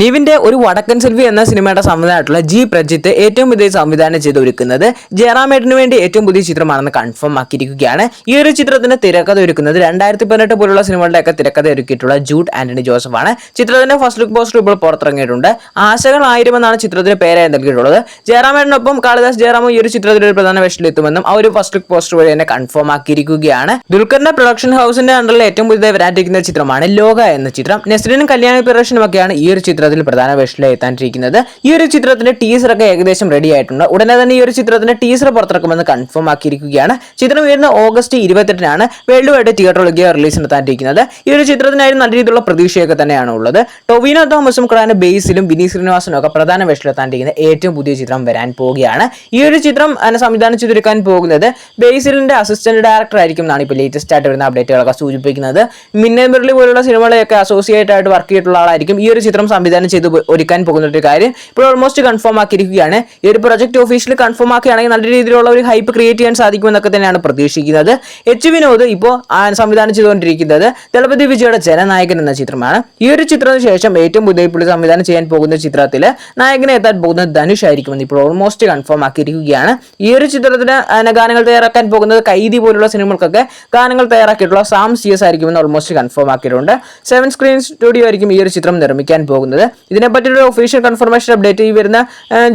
നീവിന്റെ ഒരു വടക്കൻ സെൽവി എന്ന സിനിമയുടെ സംവിധാനമായിട്ടുള്ള ജി പ്രജിത്ത് ഏറ്റവും പുതിയ സംവിധാനം ചെയ്ത് ഒരുക്കുന്നത് ജയറാമേട്ടിന് വേണ്ടി ഏറ്റവും പുതിയ ചിത്രമാണെന്ന് കൺഫേം ആക്കിയിരിക്കുകയാണ്. ഈ ഒരു ചിത്രത്തിന് തിരക്കഥ ഒരുക്കുന്നത് രണ്ടായിരത്തി പതിനെട്ട് പോലുള്ള സിനിമകളുടെയൊക്കെ തിരക്കഥ ഒരുക്കിയിട്ടുള്ള ജൂഡ് ആന്റണി ജോസഫ് ആണ് ചിത്രത്തിന്റെ ഫസ്റ്റ് ലുക്ക് പോസ്റ്റർ ഇപ്പോൾ പുറത്തിറങ്ങിയിട്ടുണ്ട്. ആശകൾ ആയിരം എന്നാണ് ചിത്രത്തിന് പേരായി നൽകിയിട്ടുള്ളത്. ജയറാമേട്ടിനൊപ്പം കാളിദാസ് ജയറാമും ഈ ഒരു ചിത്രത്തിൽ ഒരു പ്രധാന വേഷത്തിലെത്തുമെന്നും ആ ഒരു ഫസ്റ്റ് ലുക്ക് പോസ്റ്റർ വഴി തന്നെ കൺഫേം ആക്കിയിരിക്കുകയാണ്. ദുൽഖറിന്റെ പ്രൊഡക്ഷൻ ഹൗസിന്റെ അണ്ടറിൽ ഏറ്റവും പുതിയതായി വരാനിരിക്കുന്ന ചിത്രമാണ് ലോക എന്ന ചിത്രം. നെസ്ലിനും കല്യാണ പ്രൊഡക്ഷനും ഒക്കെയാണ് ഈ ഒരു ചിത്രത്തിൽ പ്രധാന വേഷത്തിൽ എത്താനിരിക്കുന്നത്. ഈ ഒരു ചിത്രത്തിന്റെ ടീസർ ഒക്കെ ഏകദേശം റെഡി ആയിട്ടുണ്ട്. ഉടനെ തന്നെ ഈ ഒരു ചിത്രത്തിന്റെ ടീസർ പുറത്തിറക്കുമെന്ന് കൺഫേം ആക്കിയിരിക്കുകയാണ്. ചിത്രം വരുന്ന ഓഗസ്റ്റ് ഇരുപത്തെട്ടിനാണ്. വേൾഡ് വൈഡ് തിയേറ്ററിലേക്ക് റിലീസ് നടത്താനിരിക്കുന്നത് ഈ ഒരു ചിത്രത്തിനായിരുന്നു നല്ല രീതിയിലുള്ള പ്രതീക്ഷയൊക്കെ തന്നെയാണ് ഉള്ളത്. ടൊവിനോ തോമസും ക്രാൻ ബേസിലും വിനീത് ശ്രീനിവാസനും ഒക്കെ പ്രധാന വേഷത്തിൽ എത്താനിരിക്കുന്ന ഏറ്റവും പുതിയ ചിത്രം വരാൻ പോവുകയാണ്. ഈ ഒരു ചിത്രം സംവിധാനം ചെയ്തെടുക്കാൻ പോകുന്നത് ബേസിലിന്റെ അസിസ്റ്റന്റ് ഡയറക്ടർ ആയിരിക്കും എന്നാണ് ഇപ്പോൾ ലേറ്റസ്റ്റ് ആയിട്ട് വരുന്ന അപ്ഡേറ്റുകളൊക്കെ സൂചിപ്പിക്കുന്നത്. മുരളി പോലുള്ള സിനിമകളെയൊക്കെ അസോസിയേറ്റ് ആയിട്ട് വർക്ക് ചെയ്തിട്ടുള്ള ആളായിരിക്കും ഈ ഒരു ചിത്രം സംവിധാനം ചെയ്ത് ഉപ- ഒരുക്കാൻ പോകുന്ന ഒരു കാര്യം ഇപ്പോൾ ഓൾമോസ്റ്റ് കൺഫേം ആക്കിയിരിക്കുകയാണ്. ഈ ഒരു പ്രൊജക്ട് ഒഫീഷ്യലി കൺഫേം ആക്കുകയാണെങ്കിൽ നല്ല രീതിയിലുള്ള ഒരു ഹൈപ്പ് ക്രിയേറ്റ് ചെയ്യാൻ സാധിക്കുമെന്നൊക്കെ തന്നെയാണ് പ്രതീക്ഷിക്കുന്നത്. എച്ച് വിനോദ് ഇപ്പോൾ സംവിധാനം ചെയ്തുകൊണ്ടിരിക്കുന്നത് ദളപതി വിജയുടെ ജനനായകൻ എന്ന ചിത്രമാണ്. ഈ ഒരു ചിത്രത്തിന് ശേഷം ഏറ്റവും പുതിയ സംവിധാനം ചെയ്യാൻ പോകുന്ന ചിത്രത്തിൽ നായകനെ എത്താൻ പോകുന്നത് ധനുഷ് ആയിരിക്കുമെന്ന് ഇപ്പോൾ ഓൾമോസ്റ്റ് കൺഫേം ആക്കിയിരിക്കുകയാണ്. ഈ ഒരു ചിത്രത്തിന് ഗാനങ്ങൾ തയ്യാറാക്കാൻ പോകുന്നത് കൈദി പോലുള്ള സിനിമകൾക്കൊക്കെ ഗാനങ്ങൾ തയ്യാറാക്കിയിട്ടുള്ള സാം സി എസ് ആയിരിക്കുമെന്ന് ഓൾമോസ്റ്റ് കൺഫേം ആക്കിയിട്ടുണ്ട്. സെവൻ സ്ക്രീൻ സ്റ്റുഡിയോ ആയിരിക്കും ഈ ഒരു ചിത്രം നിർമ്മിക്കാൻ പോകുന്നത്. ഇതിനെപ്പറ്റിയൊരു ഒഫീഷ്യൽ കൺഫർമേഷൻ അപ്ഡേറ്റ് ഈ വരുന്ന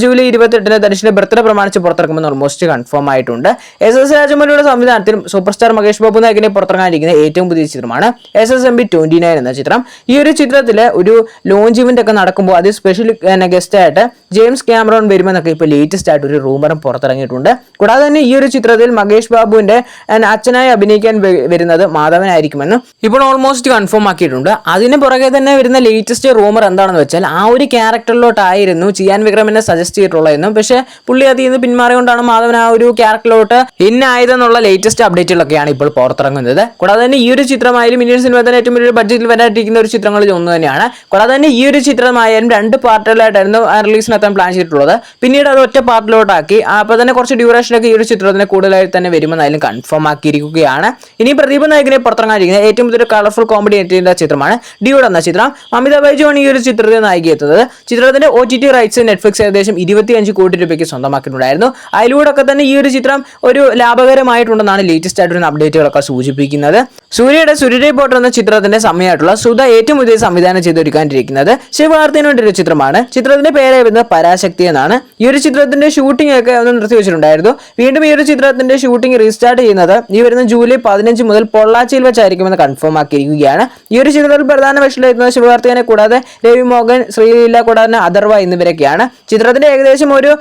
ജൂലൈ ഇരുപത്തെട്ടിന് ധനുഷിന്റെ ബർത്ത്ഡേ പ്രമാണിച്ച് പുറത്തിറക്കുമെന്ന് ഓൾമോസ്റ്റ് കൺഫേം ആയിട്ടുണ്ട്. എസ് എസ് രാജമൗലിയുടെ സംവിധാനത്തിൽ സൂപ്പർ സ്റ്റാർ മഹേഷ് ബാബു നായകനെ പുറത്തിറങ്ങാനിരിക്കുന്ന ഏറ്റവും പുതിയ ചിത്രമാണ് S S M B twenty nine എന്ന ചിത്രം. ഈ ഒരു ചിത്രത്തിൽ ഒരു ലോഞ്ച് ഇവന്റ് ഒക്കെ നടക്കുമ്പോൾ അത് സ്പെഷ്യൽ ഗസ്റ്റ് ആയിട്ട് ജെയിംസ് ക്യാമറോൺ വരുമെന്നൊക്കെ ഇപ്പോൾ ലേറ്റസ്റ്റ് ആയിട്ട് ഒരു റൂമറും പുറത്തിറങ്ങിയിട്ടുണ്ട്. കൂടാതെ തന്നെ ഈ ഒരു ചിത്രത്തിൽ മഹേഷ് ബാബുവിന്റെ അച്ഛനായി അഭിനയിക്കാൻ വരുന്നത് മാധവനായിരിക്കുമെന്ന് ഇപ്പോൾ ഓൾമോസ്റ്റ് കൺഫേം ആക്കിയിട്ടുണ്ട്. അതിന് പുറകെ തന്നെ വരുന്ന ലേറ്റസ്റ്റ് റൂമർ എന്താണെന്ന് വെച്ചാൽ ആ ഒരു ക്യാരക്ടറിലോട്ടായിരുന്നു ചിയാൻ വിക്രമിനെ സജസ്റ്റ് ചെയ്തിട്ടുള്ളതെന്നും പക്ഷേ പുള്ളി അതിൽ നിന്ന് പിന്മാറിക്കൊണ്ടാണ് മാധവൻ ആ ഒരു ക്യാരക്ടറിലോട്ട് ഇന്നായതെന്നുള്ള ലേറ്റസ്റ്റ് അപ്ഡേറ്റുകളൊക്കെയാണ് ഇപ്പോൾ പുറത്തിറങ്ങുന്നത്. കൂടാതെ തന്നെ ഈ ഒരു ചിത്രമായാലും ഇന്ത്യൻ സിനിമ തന്നെ ഏറ്റവും വലിയ ബഡ്ജറ്റിൽ വരാനിരിക്കുന്ന ഒരു ചിത്രങ്ങളിൽ ഒന്ന് തന്നെയാണ്. കൂടാതെ തന്നെ ഈ ഒരു ചിത്രമായാലും രണ്ട് പാർട്ടുകളായിട്ടായിരുന്നു റിലീസിനെത്താൻ പ്ലാൻ ചെയ്തിട്ടുള്ളത്. പിന്നീട് അത് ഒറ്റ പാർട്ടിലോട്ടാക്കി. അപ്പോൾ തന്നെ കുറച്ച് ഡ്യൂറേഷനൊക്കെ ഈ ഒരു ചിത്രത്തിന് കൂടുതലായി തന്നെ വരുമെന്നായാലും കൺഫേം ആക്കിയിരിക്കുകയാണ്. ഇനി പ്രദീപ് നായകനെ പുറത്തിറങ്ങാനിരിക്കുന്ന ഏറ്റവും വലിയ കളർഫുൾ കോമഡി എത്തിയ ചിത്രമാണ്. ഡ്യൂഡ് എന്ന ചിത്രം. അമിതാഭ് ബൈജു ആണ് ഈ ഒരു ചിത്രത്തിൽ നായികയെത്തുന്നത് ചിത്രത്തിന്റെ O T T rights Netflix ഏകദേശം ഇരുപത്തിയഞ്ച് കോടി രൂപയ്ക്ക് സ്വന്തമാക്കിയിട്ടുണ്ടായിരുന്നു. അതിലൂടെ ഒക്കെ തന്നെ ഈ ഒരു ചിത്രം ഒരു ലാഭകരമായിട്ടുണ്ടെന്നാണ് ലേറ്റസ്റ്റ് ആയിട്ടുള്ള അപ്ഡേറ്റുകളൊക്കെ സൂചിപ്പിക്കുന്നത്. സൂര്യയുടെ സുരരെ പോട്ടർ എന്ന ചിത്രത്തിന്റെ സമയമായിട്ടുള്ള സുധ ഏറ്റവും പുതിയ സംവിധാനം ചെയ്തൊരുക്കാനിരിക്കുന്നത് ശിവാർത്തിന് വേണ്ടി ഒരു ചിത്രമാണ്. ചിത്രത്തിന്റെ പേരായിരുന്നത് പരാശക്തി എന്നാണ്. ഈ ഒരു ചിത്രത്തിന്റെ ഷൂട്ടിംഗ് ഒക്കെ ഒന്ന് നിർത്തിവെച്ചിട്ടുണ്ടായിരുന്നു വീണ്ടും ഈ ഒരു ചിത്രത്തിന്റെ ഷൂട്ടിംഗ് റീസ്റ്റാർട്ട് ചെയ്യുന്നത് ഈ വരുന്ന ജൂലൈ പതിനഞ്ച് മുതൽ പൊള്ളാച്ചിയിൽ വെച്ചായിരിക്കുമെന്ന് കൺഫേം ആക്കിയിരിക്കുകയാണ്. ഈ ഒരു ചിത്രത്തിൽ പ്രധാന വേഷത്തിലെത്തുന്നത് ശിവകാർത്തികനെ കൂടാതെ രവി മോഹൻ ശ്രീലീല കൂടാതെ അഥർവ എന്നിവരൊക്കെയാണ്. ചിത്രത്തിന്റെ ഏകദേശം ഒരു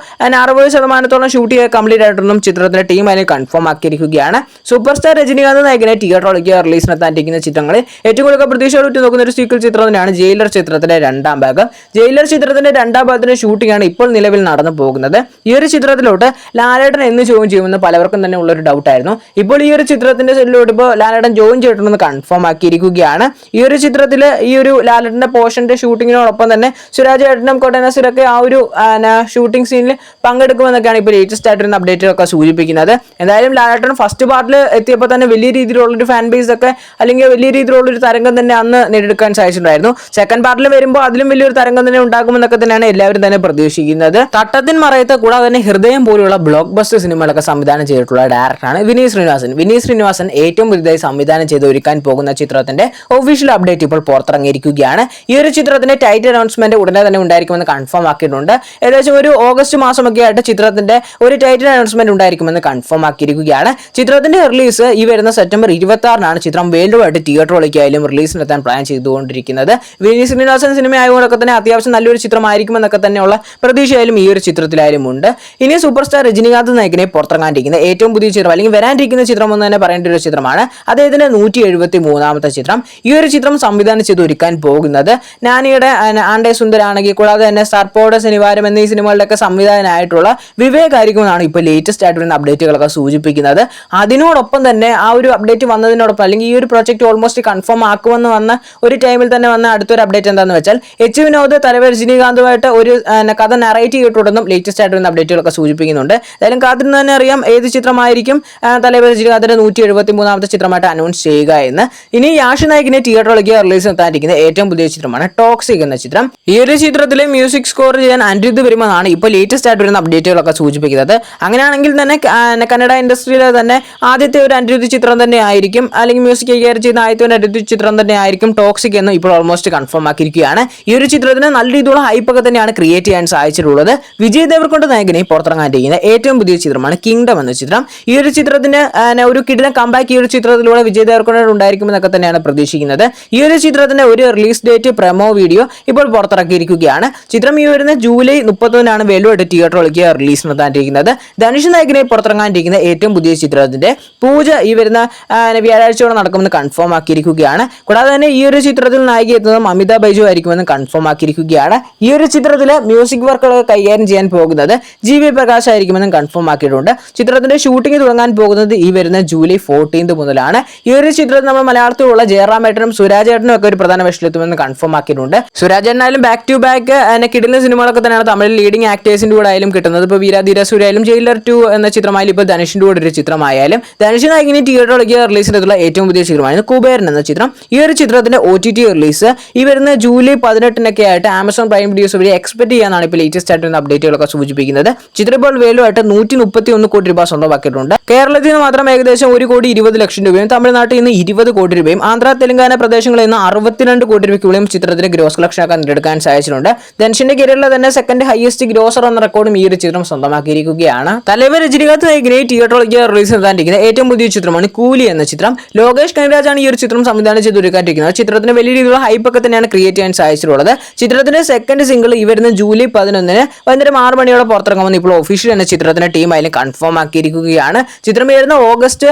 അറുപത് ശതമാനത്തോളം ഷൂട്ടിംഗ് കംപ്ലീറ്റ് ആയിട്ടുണ്ടെന്നും ചിത്രത്തിന്റെ ടീം അതിന് കൺഫേം ആക്കിയിരിക്കുകയാണ്. സൂപ്പർ സ്റ്റാർ രജനികാന്ത് നായകനെ തിയേറ്ററിലേക്ക് റിലീസിനെത്താനിരിക്കുന്ന ചിത്രങ്ങളിൽ ഏറ്റവും കൂടുതൽ പ്രതീക്ഷയോട് ഉറ്റു നോക്കുന്ന ഒരു സീക്വൽ ചിത്രം തന്നെയാണ് ജയിലർ ചിത്രത്തിന്റെ രണ്ടാം ഭാഗം. ജയിലർ ചിത്രത്തിന്റെ രണ്ടാം ഭാഗത്തിന്റെ ഷൂട്ടിംഗ് ആണ് ഇപ്പോൾ നിലവിൽ നടന്നു പോകുന്നത്. ഈ ഒരു ചിത്രത്തിലോട്ട് ലാലേട്ടൻ എന്ന് ജോയിൻ ചെയ്യുമെന്ന് പലവർക്കും തന്നെ ഉള്ളൊരു ഡൗട്ട് ആയിരുന്നു. ഇപ്പോൾ ഈ ഒരു ചിത്രത്തിന്റെ സെല്ലിലോട്ട് ഇപ്പോൾ ലാലേട്ടൻ ജോയിൻ ചെയ്തിട്ടുണ്ടെന്ന് കൺഫേം ആക്കിയിരിക്കുകയാണ്. ഈ ഒരു ചിത്രത്തിൽ ഈ ഒരു ലാലേട്ടന്റെ പോർഷന്റെ ഷൂട്ടിങ്ങിനോടൊപ്പം തന്നെ സുരാജ് ഏട്ടനും കൊട്ടനസുരൊക്കെ ആ ഒരു ഷൂട്ടിംഗ് സീനിൽ പങ്കെടുക്കുമെന്നൊക്കെയാണ് ഇപ്പോൾ ലേറ്റസ്റ്റ് ആയിട്ടുള്ള അപ്ഡേറ്റുകളൊക്കെ സൂചിപ്പിക്കുന്നത്. എന്തായാലും ലാലേട്ടൻ ഫസ്റ്റ് പാർട്ടിൽ എത്തിയപ്പോൾ തന്നെ വലിയ രീതിയിലുള്ള ഒരു ഫാൻ ബേസ് ഒക്കെ അല്ലെങ്കിൽ വലിയ രീതിയിലുള്ള ഒരു തരംഗം തന്നെ അന്ന് നേടിയെടുക്കാൻ സാധിച്ചിട്ടുണ്ടായിരുന്നു. സെക്കൻഡ് പാർട്ടിൽ വരുമ്പോൾ അതിലും വലിയൊരു തരംഗം തന്നെ ഉണ്ടാകുമെന്നൊക്കെ തന്നെയാണ് എല്ലാവരും തന്നെ പ്രതീക്ഷിക്കുന്നത്. തട്ടത്തിൻ മറയത്തെ കൂടാതെ തന്നെ ഹൃദയം പോലുള്ള ബ്ലോക്ക് ബസ്റ്റർ സിനിമകളൊക്കെ സംവിധാനം ചെയ്തിട്ടുള്ള ഡയറക്ടറാണ് വിനീത് ശ്രീനിവാസൻ. വിനീത് ശ്രീനിവാസൻ ഏറ്റവും പുതുതായി സംവിധാനം ചെയ്ത് ഒരുക്കാൻ പോകുന്ന ചിത്രത്തിന്റെ ഒഫീഷ്യൽ അപ്ഡേറ്റ് ഇപ്പോൾ പുറത്തിറങ്ങിയിരിക്കുകയാണ്. ഈ ഒരു ചിത്രത്തിന്റെ ടൈറ്റിൽ അനൗൺസ്മെന്റ് ഉടനെ തന്നെ ഉണ്ടായിരിക്കുമെന്ന് കൺഫേം ആക്കിയിട്ടുണ്ട്. ഏകദേശം ഒരു ഓഗസ്റ്റ് മാസമൊക്കെ ആയിട്ട് ചിത്രത്തിന്റെ ഒരു ടൈറ്റിൽ അനൗൺസ്മെന്റ് ഉണ്ടായിരിക്കുമെന്ന് കൺഫേം ആക്കിയിരിക്കുകയാണ്. ചിത്രത്തിന്റെ റിലീസ് ഈ വരുന്ന സെപ്റ്റംബർ ഇരുപത്തി ആറിനാണ് ചിത്രം വേൾഡ് വൈഡ് തിയേറ്ററുകളിലേക്കായാലും റിലീസിനെത്താൻ പ്ലാൻ ചെയ്തുകൊണ്ടിരിക്കുന്നത്. വിനീത് ശ്രീനിവാസൻ സിനിമ ആയതുകൊണ്ടൊക്കെ തന്നെ അത്യാവശ്യം നല്ലൊരു ചിത്രമായിരിക്കുമെന്നൊക്കെ തന്നെയുള്ള പ്രതീക്ഷയായാലും ഈ ഒരു ചിത്രത്തിലായാലും ഉണ്ട്. ഇനി സൂപ്പർ സ്റ്റാർ രജനീകാന്ത് നായകനെ പുറത്തിറങ്ങാണ്ടിരിക്കുന്ന ഏറ്റവും പുതിയ ചിത്രം അല്ലെങ്കിൽ വരാനിരിക്കുന്ന ചിത്രം എന്ന് തന്നെ പറയേണ്ട ഒരു ചിത്രമാണ് അദ്ദേഹത്തിന്റെ നൂറ്റി എഴുപത്തി മൂന്നാമത്തെ ചിത്രം. ഈ ഒരു ചിത്രം സംവിധാനം ചെയ്ത് ഒരുക്കാൻ പോകുന്നത് നാനിയുടെ ആണ്ടെ സുന്ദരാണെങ്കിൽ കൂടാതെ തന്നെ സർപ്പോടെ ശനിവാരം എന്നീ സിനിമകളുടെയൊക്കെ സംവിധാനമായിട്ടുള്ള വിവേക് ആയിരിക്കും എന്നാണ് ഇപ്പോൾ ലേറ്റസ്റ്റ് ആയിട്ട് വരുന്ന അപ്ഡേറ്റുകളൊക്കെ സൂചിപ്പിക്കുന്നത്. അതിനോടൊപ്പം തന്നെ ആ ഒരു അപ്ഡേറ്റ് വന്നതിനോടൊപ്പം അല്ലെങ്കിൽ ഈ ഒരു പ്രോജക്റ്റ് ഓൾമോസ്റ്റ് കൺഫേം ആക്കുമെന്ന് വന്ന ഒരു ടൈമിൽ തന്നെ വന്ന അടുത്തൊരു അപ്ഡേറ്റ് എന്താണെന്ന് വെച്ചാൽ എച്ച് വിനോദ് തലവർ രജനീകാന്തുമായിട്ട് ഒരു കഥ നറേറ്റ് ചെയ്തിട്ടുണ്ടെന്നും ലേറ്റസ്റ്റ് ആയിട്ട് വരുന്ന അപ്ഡേറ്റുകളൊക്കെ സൂചിപ്പിക്കുന്നുണ്ട്. എന്തായാലും കാത്തിരുന്ന് തന്നെ അറിയാം ഏത് ചിത്രമായിരിക്കും തലവ് തലവർ രജനീകാന്തിന്റെ നൂറ്റി എഴുപത്തി മൂന്നാമത്തെ ചിത്രമായിട്ട് അനൗൺസ് ചെയ്യുക എന്ന്. ഇനി യാഷ് നായിക്കിനെ തിയേറ്ററിലേക്ക് റിലീസ് എത്താനിരിക്കുന്ന ഏറ്റവും പുതിയ ചിത്രമാണ് ടോക്സിക് എന്ന ചിത്രം. ഈ ഒരു ചിത്രത്തിലെ മ്യൂസിക് സ്കോർ ചെയ്യാൻ അനിരുദ്ധ് വരുമെന്നാണ് ഇപ്പോൾ ലേറ്റസ്റ്റ് ആയിട്ട് വരുന്ന അപ്ഡേറ്റുകളൊക്കെ സൂചിപ്പിക്കുന്നത്. അങ്ങനെയാണെങ്കിൽ തന്നെ കന്നഡ ഇൻഡസ്ട്രിയിലെ തന്നെ ആദ്യത്തെ ഒരു അനിരുദ്ധ് ചിത്രം തന്നെ ആയിരിക്കും. അല്ലെങ്കിൽ മ്യൂസിക് കൈകാര്യം ചെയ്യുന്ന ആദ്യത്തെ ഒരു ചിത്രം തന്നെ ആയിരിക്കും ടോക്സിക് എന്ന് ഇപ്പോൾ ഓൾമോസ്റ്റ് കൺഫേം ആക്കിയിരിക്കുകയാണ്. ഈ ഒരു ചിത്രത്തിന് നല്ല രീതിയിലുള്ള ഹൈപ്പൊക്കെ തന്നെയാണ് ക്രിയേറ്റ് ചെയ്യാൻ സാധിച്ചിട്ടുള്ളത്. വിജയ് ദേവർകൊണ്ട് നായകനെ പുറത്തിറങ്ങാൻ ചെയ്യുന്ന ഏറ്റവും പുതിയ ചിത്രമാണ് കിങ്ഡം എന്ന ചിത്രം. ഈ ഒരു ചിത്രത്തിന് ഒരു കിടിലൻ കമ്പാക്ക് ഈ ഒരു ചിത്രത്തിലൂടെ വിജയ് ദേവർകൊണ്ട് ഉണ്ടായിരിക്കുമെന്നൊക്കെ തന്നെയാണ് പ്രതീക്ഷിക്കുന്നത്. ഈ ഒരു ചിത്രത്തിന്റെ ഒരു റിലീസ് ഡേറ്റ് പ്രമോ വീഡിയോ ഇപ്പോൾ പുറത്തിറക്കിയിരിക്കുകയാണ്. ചിത്രം ഈ വരുന്ന ജൂലൈ മുപ്പത്തൊന്നിനാണ് വെലുവായിട്ട് തിയേറ്ററിലേക്ക് റിലീസ് നടത്താനിരിക്കുന്നത്. ധനുഷ് നായകനെ പുറത്തിറങ്ങാനിരിക്കുന്ന ഏറ്റവും പുതിയ ചിത്രത്തിന്റെ പൂജ ഈ വരുന്ന വ്യാഴാഴ്ചയോടെ നടക്കുമെന്ന് കൺഫേം ആക്കിയിരിക്കുകയാണ്. കൂടാതെ തന്നെ ഈ ഒരു ചിത്രത്തിൽ നായിക എത്തുന്നത് അമിതാഭ് ബൈജു ആയിരിക്കുമെന്ന് കൺഫേം ആക്കിയിരിക്കുകയാണ്. ഈ ഒരു ചിത്രത്തിലെ മ്യൂസിക് വർക്കുകൾ കൈകാര്യം ചെയ്യാൻ പോകുന്നത് ജി വി പ്രകാശ് ആയിരിക്കുമെന്നും കൺഫേം ആക്കിയിട്ടുണ്ട്. ചിത്രത്തിന്റെ ഷൂട്ടിംഗ് തുടങ്ങാൻ പോകുന്നത് ഈ വരുന്ന ജൂലൈ ഫോർട്ടീൻത് മുതലാണ്. ഈ ഒരു ചിത്രത്തിൽ നമ്മൾ മലയാളത്തിലുള്ള സുരാജ് സുരാജേട്ടനും ഒക്കെ ഒരു പ്രധാന വേഷത്തിലെത്തുമെന്ന് കൺഫേം ആക്കിയിട്ടുണ്ട്. സുരാജേട്ടനായാലും ബാക്ക് ടു ബാക്ക് എന്നെ കിടുന്ന സിനിമകളൊക്കെ തന്നെയാണ് തമിഴിൽ ലീഡിംഗ് ആക്ടേഴ്സിന്റെ കൂടെ ആയാലും കിട്ടുന്നത്. ഇപ്പോൾ വീരാധീര സുരായാലും ജയിലർ ടു എന്ന ചിത്രമായാലും ഇപ്പോൾ ധനുഷിന്റെ കൂടെ ഒരു ചിത്രമായാലും ധനുഷ് നായകിന് തിയേറ്ററിലേക്ക് റിലീസ് ചെയ്തിട്ടുള്ള ഏറ്റവും പുതിയ ചിത്രമായിരുന്നു കുബേരൻ എന്ന ചിത്രം. ഈ ഒരു ചിത്രത്തിന്റെ ഒ ടി ടി റിലീസ് ഈ വരുന്ന ജൂലൈ പതിനെട്ടിനൊക്കെ ആയിട്ട് ആമസോൺ പ്രൈം വീഡിയോസ് വഴി എക്സ്പെക്ട് ചെയ്യാനാണ് ഇപ്പോൾ ലേറ്റസ്റ്റ് ആയിട്ട് അപ്ഡേറ്റുകളൊക്കെ സൂചിപ്പിക്കുന്നത്. ചിത്രം ഇപ്പോൾ വേലുമായിട്ട് നൂറ്റി മുപ്പത്തി ഒന്ന് കോടി രൂപ സ്വന്തമാക്കിയിട്ടുണ്ട്. കേരളത്തിൽ നിന്ന് മാത്രം ഏകദേശം ഒരു കോടി ഇരുപത് ലക്ഷം രൂപയും തമിഴ്നാട്ടിൽ നിന്ന് ഇരുപത് കോടി രൂപയും ആന്ധ്ര തെലങ്കാന പ്രദേശങ്ങളിൽ നിന്ന് അറുപത്തിരണ്ട് കോടി രൂപയ്ക്കുള്ളിലും ചിത്രത്തിന് ഗ്രോസ് കളക്ഷൻ ഒക്കെ നേടിയെടുക്കാൻ സാധിച്ചിട്ടുണ്ട്. ധനുഷിന്റെ കരിയറിലെ തന്നെ സെക്കൻഡ് ഹയസ്റ്റ് ഗ്രോസർ എന്ന റെക്കോർഡും ഈ ഒരു ചിത്രം സ്വന്തമാക്കിയിരിക്കുകയാണ്. തലവൻ രജനികാന്ത് ഗ്രേറ്റ് തിയേറ്ററിലേക്ക് റിലീസ് ചെയ്താണ്ടിരിക്കുന്ന ഏറ്റവും പുതിയ ചിത്രമാണ് കൂലി എന്ന ചിത്രം. ലോകേഷ് കനരാജാണ് ഈ ഒരു ചിത്രം സംവിധാനം ചെയ്ത് ഒരുക്കാനിരിക്കുന്നത് ചിത്രത്തിന് വലിയ രീതിയിലുള്ള ഹൈപ്പൊക്കെ തന്നെയാണ് ക്രിയേറ്റ് ചെയ്യാൻ സാധിച്ചിട്ടുള്ളത്. ചിത്രത്തിന്റെ സെക്കൻഡ് സിംഗിൾ ഈ ജൂലൈ പതിനൊന്നിന് വൈകുന്നേരം ആറ് മണിയോടെ പുറത്തിറങ്ങുമെന്ന് ഇപ്പോൾ ഒഫീഷ്യൽ എന്ന ചിത്രത്തിന്റെ ടീം അതിൽ കൺഫേം ആക്കിയിരിക്കുകയാണ്. ചിത്രം വരുന്ന ഓഗസ്റ്റ്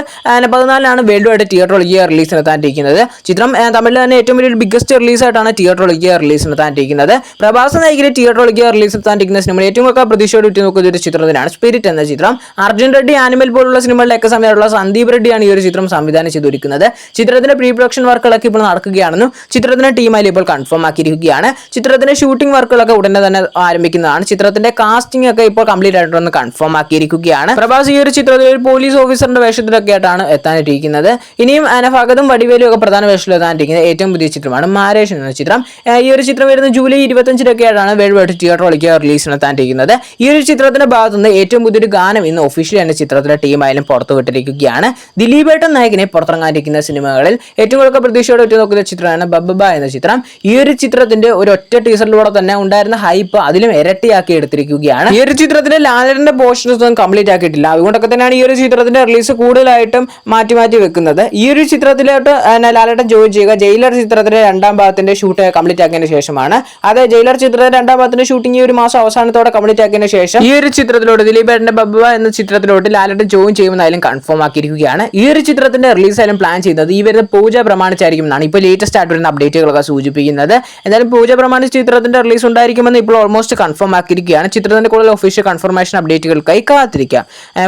പതിനാലിനാണ് വേൾഡ് വൈഡ് തിയേറ്ററിലേക്ക് റിലീസ് നടത്താനിരിക്കുന്നത്. ചിത്രം തമിഴിൽ തന്നെ ഏറ്റവും വലിയ ബിഗ്ഗസ്റ്റ് റിലീസ് ആയിട്ടാണ് തിയേറ്ററിലേക്ക് റിലീസ് നടത്താനിരിക്കുന്നത് പ്രഭാസ് നായികരെ തിയേറ്ററിലേക്ക് റിലീസ് നടത്താനിരിക്കുന്ന സിനിമ ഏറ്റവും ഒക്കെ പ്രതീക്ഷയോട് ഉറ്റി നോക്കുന്ന ഒരു തന്നെയാണ് സ്പിരിറ്റ് എന്ന ചിത്രം. അർജുൻ റെഡ്ഡി ആനിമൽ പോലുള്ള സിനിമകളിലൊക്കെ സമയമുള്ള സന്ദീപ് റെഡ്ഡിയാണ് ഈ ഒരു ചിത്രം സംവിധാനം ചെയ്തിരിക്കുന്നത് ചിത്രത്തിന്റെ പ്രീ പ്രൊഡക്ഷൻ വർക്കുകളൊക്കെ ഇപ്പോൾ നടക്കുകയാണെന്നും ചിത്രത്തിന്റെ ടീമായി ഇപ്പോൾ കൺഫേം ആക്കിയിരിക്കുകയാണ്. ചിത്രത്തിന്റെ ഷൂട്ടിംഗ് വർക്കുകളൊക്കെ ഉടനെ തന്നെ ആരംഭിക്കുന്നതാണ്. ചിത്രത്തിന്റെ കാസ്റ്റിംഗ് ഒക്കെ ഇപ്പോൾ കംപ്ലീറ്റ് ആയിട്ടുണ്ടെന്ന് കൺഫേം ആക്കിയിരിക്കുകയാണ്. പ്രഭാസ് ഈ ഒരു ചിത്രത്തിൽ ഒരു പോലീസ് ഓഫീസറിന്റെ വേഷത്തിലൊക്കെ ആയിട്ടാണ് എത്താനിരിക്കുന്നത്. ഇനിയും അനഫാഗതും വടിവേലും ഒക്കെ പ്രധാന വേഷത്തിൽ എത്താനിരിക്കുന്നത് ഏറ്റവും പുതിയ ചിത്രമാണ് മാരേഷ് എന്ന ചിത്രം. ഈ ചിത്രം വരുന്ന ജൂലൈ ഇരുപത്തഞ്ചിനൊക്കെയാണ് വേൾഡ് തിയേറ്ററിലേക്ക് റിലീസ് നടത്താനിരിക്കുന്നത് ഈ ഒരു ചിത്രത്തിന്റെ ഭാഗത്തുനിന്ന് ഏറ്റവും പുതിയൊരു ഗാനം ഇന്ന് ഒഫീഷ്യലി തന്നെ ചിത്രത്തിലെ ടീമായാലും പുറത്തുവിട്ടിരിക്കുകയാണ് ദിലീപ് ദിലീപേട്ടൻ നായകനെ പുറത്തിറങ്ങാനിരിക്കുന്ന സിനിമകളിൽ ഏറ്റവും കൂടുതൽ പ്രതീക്ഷയോടെ ഒറ്റ നോക്കുന്ന ചിത്രമാണ് ബബ്ബ എന്ന ചിത്രം. ഈ ഒരു ചിത്രത്തിന്റെ ഒരു ഒറ്റ ടീസറിലൂടെ തന്നെ ഉണ്ടായിരുന്ന ഹൈപ്പ് അതിലും ഇരട്ടിയാക്കി എടുത്തിരിക്കുകയാണ്. ഈ ഒരു ചിത്രത്തിന്റെ ലാലറിന്റെ പോർഷൻസ് ഒന്നും കംപ്ലീറ്റ് ആക്കിയിട്ടില്ല. അതുകൊണ്ടൊക്കെ തന്നെയാണ് ഈ ഒരു ചിത്രത്തിന്റെ റിലീസ് കൂടുതലായിട്ടും മാറ്റി മാറ്റി വെക്കുന്നത്. ഈ ഒരു ചിത്രത്തിലോട്ട് ലാലേട്ടൻ ജോയിൻ ചെയ്യുക. ജയിലർ ചിത്രത്തിന്റെ രണ്ടാം ഭാഗത്തിന്റെ ഷൂട്ട് കംപ്ലീറ്റ് ആക്കിയതിനു ശേഷമാണ്. അതെ ജയിലർ ചിത്രത്തിന്റെ രണ്ടാം ഭാഗത്തിന്റെ ഷൂട്ടിംഗ് ഈ ഒരു മാസം അവസാനത്തോടെ കംപ്ലീറ്റ് ആക്കിയതിനു ശേഷം ഈ ഒരു ചിത്രത്തിലോട്ട് ദിലീപേട്ടന്റെ ബബ്ബ എന്ന ചിത്രത്തിലോട്ട് ലാലേട്ടൻ ജോയിൻ ചെയ്യുമെന്നായാലും കൺഫേം ആക്കിയിരിക്കുകയാണ്. ഈ ഒരു ചിത്രത്തിന്റെ റിലീസ് ആയാലും പ്ലാൻ ചെയ്യുന്നത് ഈ വരുന്ന പൂജ പ്രമാണിച്ചായിരിക്കും എന്നാണ് ഇപ്പോൾ ലേറ്റസ്റ്റ് ആയിട്ട് വരുന്ന അപ്ഡേറ്റുകളൊക്കെ സൂചിപ്പിക്കുന്നത്. എന്തായാലും പൂജ പ്രമാണിച്ച് ചിത്രത്തിന്റെ റിലീസ് ഉണ്ടായിരിക്കുമെന്ന് ഇപ്പോൾ ഓൾമോസ്റ്റ് കൺഫേം ആക്കിയിരിക്കുകയാണ്. ചിത്രത്തിന്റെ കൂടുതൽ ഒഫീഷ്യൽ കൺഫർമേഷൻ അപ്ഡേറ്റുകൾക്കായി കാത്തിരിക്കാം.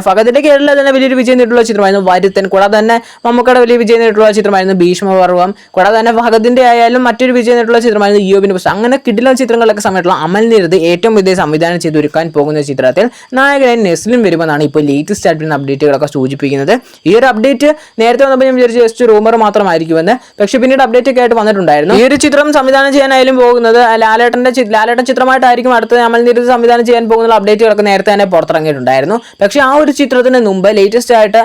ഫകത്തിന്റെ കേരളത്തിൽ തന്നെ വലിയൊരു വിജയം നേരിട്ടുള്ള ചിത്രമായിരുന്നു വരുത്തൻ. കൂടാതെ തന്നെ മമ്മൂക്കയുടെ വലിയ വിജയം നേരിട്ടുള്ള ചിത്രമായിരുന്നു ഭീഷ്മപർവം കൂടാതെ തന്നെ ഫഹദിന്റെ ആയാലും മറ്റൊരു വിജയം നേരിട്ടുള്ള ചിത്രമായിരുന്നു യോബിന്റെ പുസ്തകം അങ്ങനെ കിടിലം ചിത്രങ്ങളൊക്കെ സമയത്തുള്ള അമൽ നിരത് ഏറ്റവും വലിയ സംവിധാനം ചെയ്ത് ഒരുക്കാൻ പോകുന്ന ചിത്രത്തിൽ നായകനായി നെസ്ലിൻ വരുമെന്നാണ് ഇപ്പോൾ ലേറ്റസ്റ്റ് ആയിട്ടുള്ള അപ്ഡേറ്റുകളൊക്കെ സൂചിപ്പിക്കുന്നത്. ഈ ഒരു അപ്ഡേറ്റ് നേരത്തെ വന്നപ്പോൾ ഞാൻ വിചാരിച്ചു ജസ്റ്റ് റൂമർ മാത്രമായിരിക്കുമെന്ന്. പക്ഷെ പിന്നീട് അപ്ഡേറ്റ് ഒക്കെ ആയിട്ട് വന്നിട്ടുണ്ടായിരുന്നു. ഈ ഒരു ചിത്രം സംവിധാനം ചെയ്യാനായാലും പോകുന്നത് ലാലേട്ടന്റെ ലാലേട്ടൻ ചിത്രമായിട്ടായിരിക്കും അടുത്ത അമൽ നിരത് സംവിധാനം ചെയ്യാൻ പോകുന്ന അപ്ഡേറ്റുകളൊക്കെ നേരത്തെ തന്നെ പുറത്തിറങ്ങിയിട്ടുണ്ടായിരുന്നു. പക്ഷെ ആ ഒരു ചിത്രത്തിന് മുമ്പ് ലേറ്റസ്റ്റ് ആയിട്ട്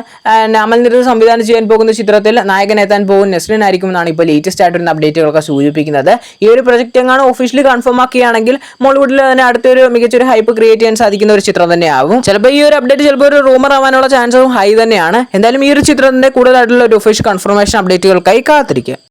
അമൽ നിരത് സംവിധാനം ചെയ്യാൻ പോകുന്ന ചിത്രത്തിൽ നായകൻ എത്താൻ പോകുന്ന നെസ്ലിൻ ആയിരിക്കും എന്നാണ് ഇപ്പോൾ ലേറ്റസ്റ്റ് ആയിട്ടുള്ള അപ്ഡേറ്റുകളൊക്കെ സൂചിപ്പിക്കുന്നത്. ഈ ഒരു പ്രൊജക്റ്റ് എങ്ങാണ് ഒഫീഷ്യലി കൺഫേം ആക്കുകയാണെങ്കിൽ മോളിവുഡിൽ തന്നെ അടുത്തൊരു മികച്ചൊരു ഹൈപ്പ് ക്രിയേറ്റ് ചെയ്യാൻ സാധിക്കുന്ന ഒരു ചിത്രം തന്നെയാവും. ചിലപ്പോൾ ഈ ഒരു അപ്ഡേറ്റ് ചിലപ്പോൾ ഒരു റൂമർ ആവാനുള്ള ചാൻസും ഹൈ തന്നെയാണ്. എന്തായാലും ഈ ഒരു ചിത്രത്തിന്റെ കൂടുതലായിട്ടുള്ള ഒരു ഒഫീഷ്യൽ കൺഫർമേഷൻ അപ്ഡേറ്റുകൾക്കായി കാത്തിരിക്കുക.